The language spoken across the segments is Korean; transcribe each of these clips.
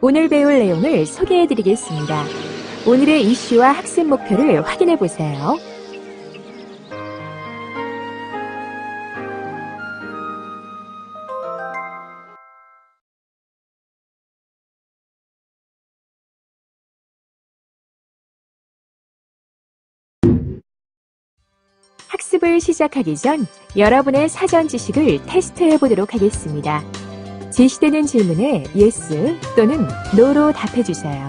오늘 배울 내용을 소개해 드리겠습니다. 오늘의 이슈와 학습 목표를 확인해 보세요. 학습을 시작하기 전 여러분의 사전 지식을 테스트해 보도록 하겠습니다. 제시되는 질문에 yes 또는 no로 답해 주세요.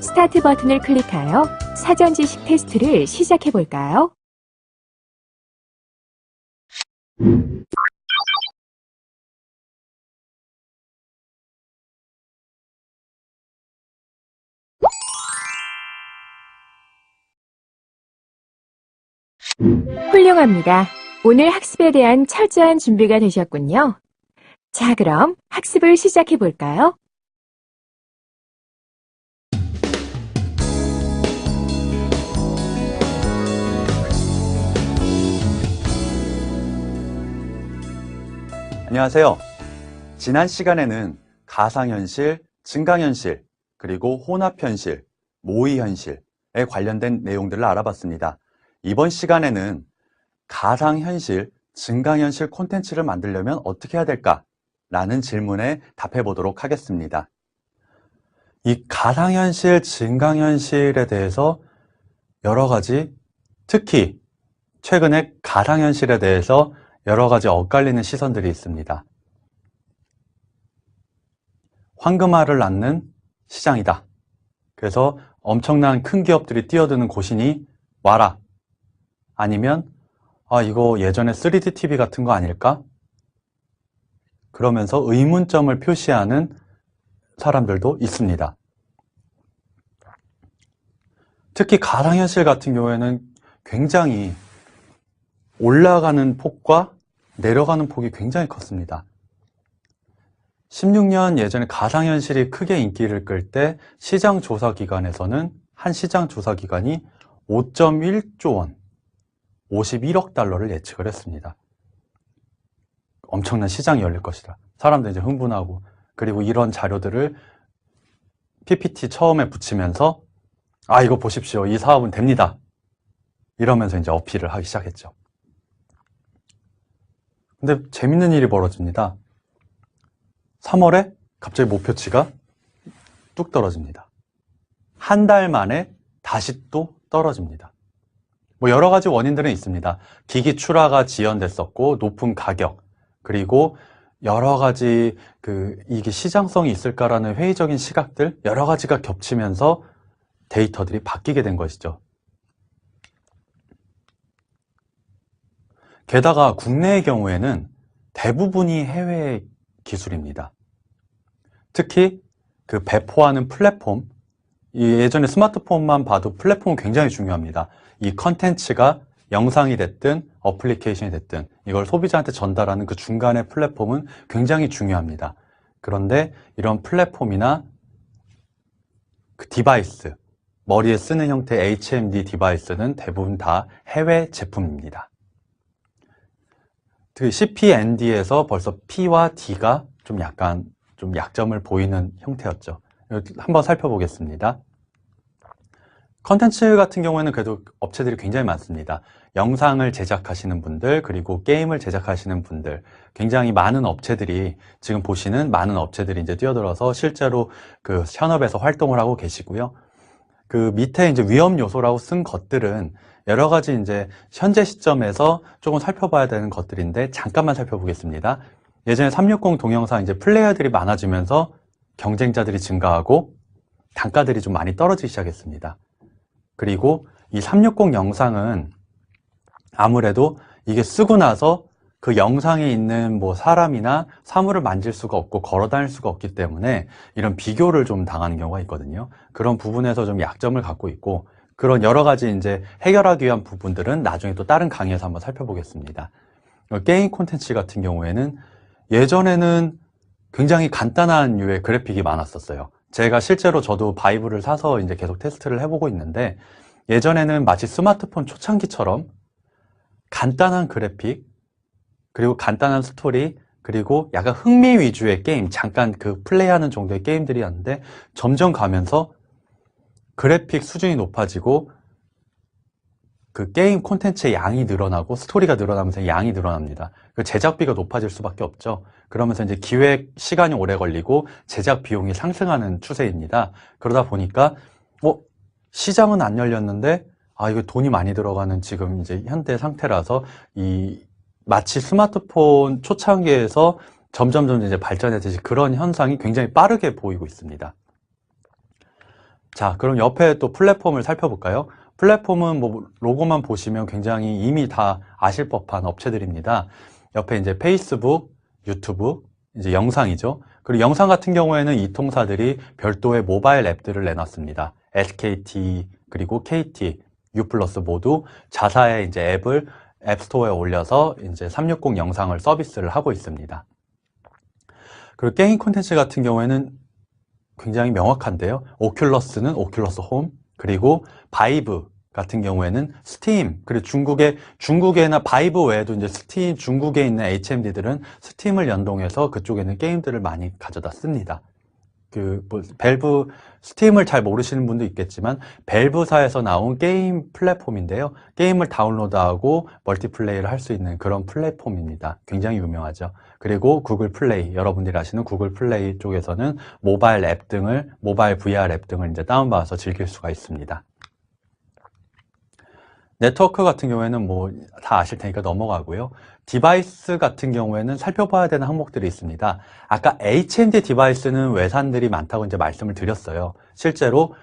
스타트 버튼을 클릭하여 사전 지식 테스트를 시작해 볼까요? 훌륭합니다. 오늘 학습에 대한 철저한 준비가 되셨군요. 자, 그럼 학습을 시작해 볼까요? 안녕하세요. 지난 시간에는 가상현실, 증강현실, 그리고 혼합현실, 모의현실에 관련된 내용들을 알아봤습니다. 이번 시간에는 가상현실, 증강현실 콘텐츠를 만들려면 어떻게 해야 될까? 라는 질문에 답해 보도록 하겠습니다. 이 가상현실, 증강현실에 대해서 여러 가지, 특히 최근에 가상현실에 대해서 여러 가지 엇갈리는 시선들이 있습니다. 황금알을 낳는 시장이다. 그래서 엄청난 큰 기업들이 뛰어드는 곳이니 와라. 아니면 아 이거 예전에 3D TV 같은 거 아닐까? 그러면서 의문점을 표시하는 사람들도 있습니다. 특히 가상현실 같은 경우에는 굉장히 올라가는 폭과 내려가는 폭이 굉장히 컸습니다. 16년 예전에 가상현실이 크게 인기를 끌 때 시장 조사 기관에서는 한 시장 조사 기관이 5.1조 원, 51억 달러를 예측을 했습니다. 엄청난 시장이 열릴 것이다. 사람들이 이제 흥분하고 그리고 이런 자료들을 PPT 처음에 붙이면서 아 이거 보십시오. 이 사업은 됩니다. 이러면서 이제 어필을 하기 시작했죠. 근데 재밌는 일이 벌어집니다. 3월에 갑자기 목표치가 뚝 떨어집니다. 한 달 만에 다시 또 떨어집니다. 뭐 여러 가지 원인들은 있습니다. 기기 출하가 지연됐었고 높은 가격 그리고 여러 가지 그 이게 시장성이 있을까라는 회의적인 시각들 여러 가지가 겹치면서 데이터들이 바뀌게 된 것이죠. 게다가 국내의 경우에는 대부분이 해외 기술입니다. 특히 그 배포하는 플랫폼, 이 예전에 스마트폰만 봐도 플랫폼은 굉장히 중요합니다. 이 컨텐츠가 영상이 됐든 어플리케이션이 됐든 이걸 소비자한테 전달하는 그 중간의 플랫폼은 굉장히 중요합니다. 그런데 이런 플랫폼이나 그 디바이스, 머리에 쓰는 형태의 HMD 디바이스는 대부분 다 해외 제품입니다. 그 CPND에서 벌써 P와 D가 좀 약간 좀 약점을 보이는 형태였죠. 한번 살펴보겠습니다. 컨텐츠 같은 경우에는 그래도 업체들이 굉장히 많습니다. 영상을 제작하시는 분들, 그리고 게임을 제작하시는 분들, 굉장히 많은 업체들이 지금 보시는 많은 업체들이 이제 뛰어들어서 실제로 그 현업에서 활동을 하고 계시고요. 그 밑에 이제 위험 요소라고 쓴 것들은 여러 가지 이제 현재 시점에서 조금 살펴봐야 되는 것들인데 잠깐만 살펴보겠습니다. 예전에 360 동영상 이제 플레이어들이 많아지면서 경쟁자들이 증가하고 단가들이 좀 많이 떨어지기 시작했습니다. 그리고 이 360 영상은 아무래도 이게 쓰고 나서 그 영상에 있는 뭐 사람이나 사물을 만질 수가 없고 걸어 다닐 수가 없기 때문에 이런 비교를 좀 당하는 경우가 있거든요. 그런 부분에서 좀 약점을 갖고 있고 그런 여러 가지 이제 해결하기 위한 부분들은 나중에 또 다른 강의에서 한번 살펴보겠습니다. 게임 콘텐츠 같은 경우에는 예전에는 굉장히 간단한 유의 그래픽이 많았었어요. 제가 실제로 저도 바이브를 사서 이제 계속 테스트를 해보고 있는데 예전에는 마치 스마트폰 초창기처럼 간단한 그래픽, 그리고 간단한 스토리, 그리고 약간 흥미 위주의 게임, 잠깐 그 플레이하는 정도의 게임들이었는데 점점 가면서 그래픽 수준이 높아지고 그 게임 콘텐츠의 양이 늘어나고 스토리가 늘어나면서 양이 늘어납니다. 그 제작비가 높아질 수밖에 없죠. 그러면서 이제 기획 시간이 오래 걸리고 제작 비용이 상승하는 추세입니다. 그러다 보니까 어 시장은 안 열렸는데 아 이거 돈이 많이 들어가는 지금 이제 현대 상태라서 이 마치 스마트폰 초창기에서 점점 점 이제 발전해듯이 그런 현상이 굉장히 빠르게 보이고 있습니다. 자, 그럼 옆에 또 플랫폼을 살펴볼까요? 플랫폼은 뭐 로고만 보시면 굉장히 이미 다 아실 법한 업체들입니다. 옆에 이제 페이스북, 유튜브, 이제 영상이죠. 그리고 영상 같은 경우에는 이 통사들이 별도의 모바일 앱들을 내놨습니다. SKT 그리고 KT, U 모두 자사의 이제 앱을 앱스토어에 올려서 이제 360 영상을 서비스를 하고 있습니다. 그리고 게임 콘텐츠 같은 경우에는 굉장히 명확한데요. 오큘러스는 오큘러스 홈, 그리고 바이브 같은 경우에는 스팀, 그리고 중국의, 중국에나 바이브 외에도 이제 스팀, 중국에 있는 HMD들은 스팀을 연동해서 그쪽에는 게임들을 많이 가져다 씁니다. 그, 뭐, 밸브, 스팀을 잘 모르시는 분도 있겠지만, 밸브사에서 나온 게임 플랫폼인데요. 게임을 다운로드하고 멀티플레이를 할 수 있는 그런 플랫폼입니다. 굉장히 유명하죠. 그리고 구글 플레이, 여러분들이 아시는 구글 플레이 쪽에서는 모바일 앱 등을, 모바일 VR 앱 등을 이제 다운받아서 즐길 수가 있습니다. 네트워크 같은 경우에는 뭐 다 아실 테니까 넘어가고요. 디바이스 같은 경우에는 살펴봐야 되는 항목들이 있습니다. 아까 HMD 디바이스는 외산들이 많다고 이제 말씀을 드렸어요. 실제로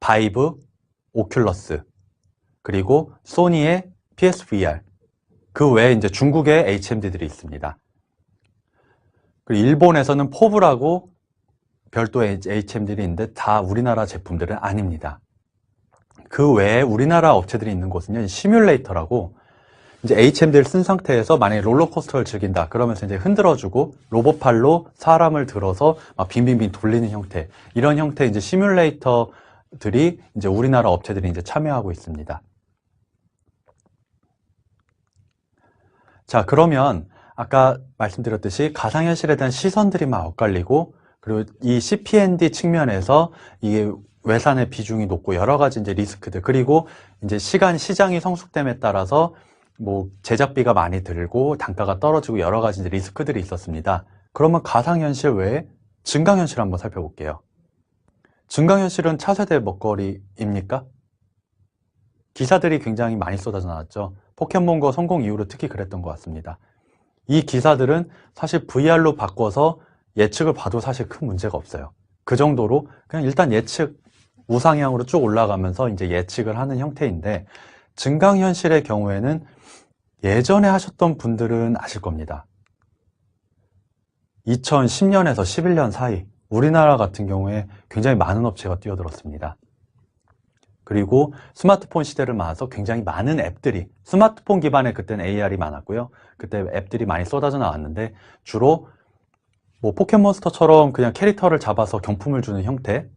바이브, 오큘러스, 그리고 소니의 PSVR, 그 외에 이제 중국의 HMD들이 있습니다. 그리고 일본에서는 포브라고 별도의 HMD들이 있는데 다 우리나라 제품들은 아닙니다. 그 외에 우리나라 업체들이 있는 곳은요, 시뮬레이터라고 이제 HMD를 쓴 상태에서 만약에 롤러코스터를 즐긴다. 그러면서 이제 흔들어주고 로봇팔로 사람을 들어서 막 빙빙빙 돌리는 형태. 이런 형태의 이제 시뮬레이터들이 이제 우리나라 업체들이 이제 참여하고 있습니다. 자, 그러면 아까 말씀드렸듯이 가상현실에 대한 시선들이 막 엇갈리고 그리고 이 CPND 측면에서 이게 외산의 비중이 높고 여러 가지 이제 리스크들 그리고 이제 시간 시장이 성숙됨에 따라서 뭐 제작비가 많이 들고 단가가 떨어지고 여러 가지 이제 리스크들이 있었습니다. 그러면 가상현실 외에 증강현실 한번 살펴볼게요. 증강현실은 차세대 먹거리입니까? 기사들이 굉장히 많이 쏟아져 나왔죠. 포켓몬고 성공 이후로 특히 그랬던 것 같습니다. 이 기사들은 사실 VR로 바꿔서 예측을 봐도 사실 큰 문제가 없어요. 그 정도로 그냥 일단 예측 우상향으로 쭉 올라가면서 이제 예측을 하는 형태인데 증강현실의 경우에는 예전에 하셨던 분들은 아실 겁니다. 2010년에서 11년 사이 우리나라 같은 경우에 굉장히 많은 업체가 뛰어들었습니다. 그리고 스마트폰 시대를 맞아서 굉장히 많은 앱들이 스마트폰 기반의 그때는 AR이 많았고요. 그때 앱들이 많이 쏟아져 나왔는데 주로 뭐 포켓몬스터처럼 그냥 캐릭터를 잡아서 경품을 주는 형태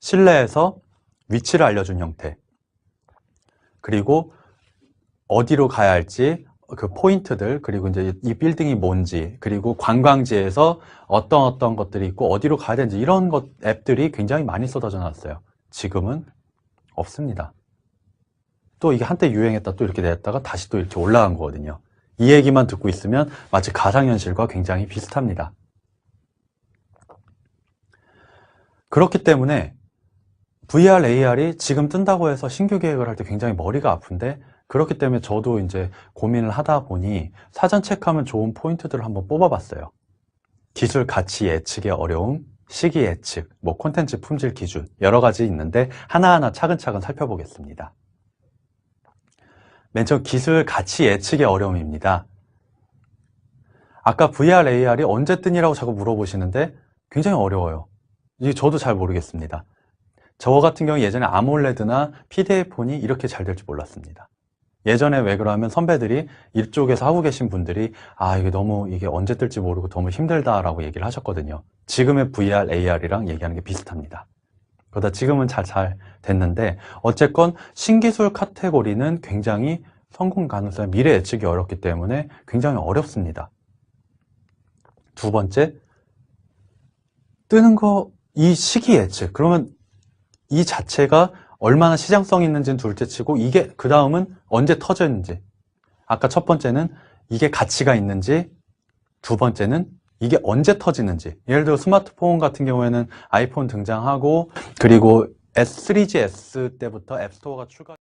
실내에서 위치를 알려준 형태 그리고 어디로 가야 할지 그 포인트들 그리고 이제 이 빌딩이 뭔지 그리고 관광지에서 어떤 어떤 것들이 있고 어디로 가야 되는지 이런 것 앱들이 굉장히 많이 쏟아져 나왔어요. 지금은 없습니다. 또 이게 한때 유행했다 또 이렇게 됐다가 다시 또 이렇게 올라간 거거든요. 이 얘기만 듣고 있으면 마치 가상현실과 굉장히 비슷합니다. 그렇기 때문에 VR, AR이 지금 뜬다고 해서 신규 계획을 할 때 굉장히 머리가 아픈데 그렇기 때문에 저도 이제 고민을 하다 보니 사전 체크하면 좋은 포인트들을 한번 뽑아봤어요. 기술 가치 예측의 어려움, 시기 예측, 뭐 콘텐츠 품질 기준 여러 가지 있는데 하나하나 차근차근 살펴보겠습니다. 맨 처음 기술 가치 예측의 어려움입니다. 아까 VR, AR이 언제 뜨니라고 자꾸 물어보시는데 굉장히 어려워요. 이게 저도 잘 모르겠습니다. 저 같은 경우 예전에 아몰레드나 PDA 폰이 이렇게 잘 될 줄 몰랐습니다. 예전에 왜 그러면 선배들이 이쪽에서 하고 계신 분들이 아, 이게 너무 이게 언제 뜰지 모르고 너무 힘들다라고 얘기를 하셨거든요. 지금의 VR, AR이랑 얘기하는 게 비슷합니다. 그러다 지금은 잘, 잘 됐는데, 어쨌건 신기술 카테고리는 굉장히 성공 가능성, 미래 예측이 어렵기 때문에 굉장히 어렵습니다. 두 번째, 뜨는 거, 이 시기 예측. 그러면 이 자체가 얼마나 시장성이 있는지는 둘째 치고, 이게, 그 다음은 언제 터졌는지. 아까 첫 번째는 이게 가치가 있는지, 두 번째는 이게 언제 터지는지. 예를 들어 스마트폰 같은 경우에는 아이폰 등장하고, 그리고 S3GS 때부터 앱스토어가 출가